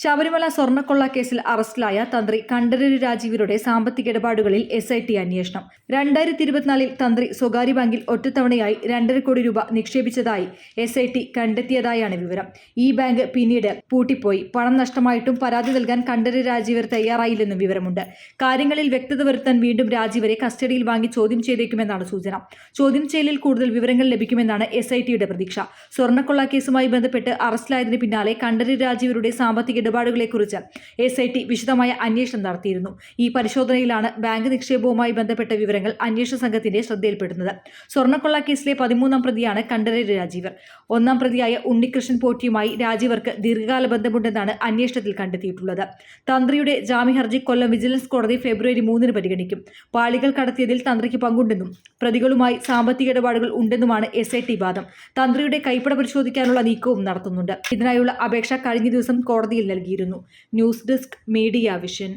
ശബരിമല സ്വർണക്കൊള്ള കേസിൽ അറസ്റ്റിലായ തന്ത്രി കണ്ഠരര് രാജീവരുടെ സാമ്പത്തിക ഇടപാടുകളിൽ എസ് ഐ ടി അന്വേഷണം. രണ്ടായിരത്തി ഇരുപത്തിനാലിൽ തന്ത്രി സ്വകാര്യ ബാങ്കിൽ ഒറ്റത്തവണയായി രണ്ടര കോടി രൂപ നിക്ഷേപിച്ചതായി എസ് ഐ ടി കണ്ടെത്തിയതായാണ് വിവരം. ഈ ബാങ്ക് പിന്നീട് പൂട്ടിപ്പോയി. പണം നഷ്ടമായിട്ടും പരാതി നൽകാൻ കണ്ഠരര് രാജീവർ തയ്യാറായില്ലെന്നും വിവരമുണ്ട്. കാര്യങ്ങളിൽ വ്യക്തത വരുത്താൻ വീണ്ടും രാജീവരെ കസ്റ്റഡിയിൽ വാങ്ങി ചോദ്യം ചെയ്തേക്കുമെന്നാണ് സൂചന. ചോദ്യം ചെയ്യലിൽ കൂടുതൽ വിവരങ്ങൾ ലഭിക്കുമെന്നാണ് എസ് ഐ ടിയുടെ പ്രതീക്ഷ. സ്വർണക്കൊള്ള കേസുമായി ബന്ധപ്പെട്ട് അറസ്റ്റിലായതിന് പിന്നാലെ കണ്ഠരര് രാജീവരുടെ സാമ്പത്തിക ഇടപാടുകളെക്കുറിച്ച് എസ് ഐ ടി വിശദമായ അന്വേഷണം നടത്തിയിരുന്നു. ഈ പരിശോധനയിലാണ് ബാങ്ക് നിക്ഷേപവുമായി ബന്ധപ്പെട്ട വിവരങ്ങൾ അന്വേഷണ സംഘത്തിന്റെ ശ്രദ്ധയിൽപ്പെടുന്നത്. സ്വർണക്കൊള്ള കേസിലെ പതിമൂന്നാം പ്രതിയാണ് കണ്ഠരര് രാജീവർ. ഒന്നാം പ്രതിയായ ഉണ്ണികൃഷ്ണൻ പോറ്റിയുമായി രാജീവർക്ക് ദീർഘകാല ബന്ധമുണ്ടെന്നാണ് അന്വേഷണത്തിൽ കണ്ടെത്തിയിട്ടുള്ളത്. തന്ത്രിയുടെ ജാമ്യ ഹർജി കൊല്ലം വിജിലൻസ് കോടതി ഫെബ്രുവരി മൂന്നിന് പരിഗണിക്കും. പാളികൾ കടത്തിയതിൽ തന്ത്രിക്ക് പങ്കുണ്ടെന്നും പ്രതികളുമായി സാമ്പത്തിക ഇടപാടുകൾ ഉണ്ടെന്നുമാണ് എസ് ഐ ടി വാദം. തന്ത്രിയുടെ കൈപ്പട പരിശോധിക്കാനുള്ള നീക്കവും നടത്തുന്നുണ്ട്. ഇതിനായുള്ള അപേക്ഷ കഴിഞ്ഞ ദിവസം കോടതിയിൽ നൽകിയിരുന്നു. News desk media vision.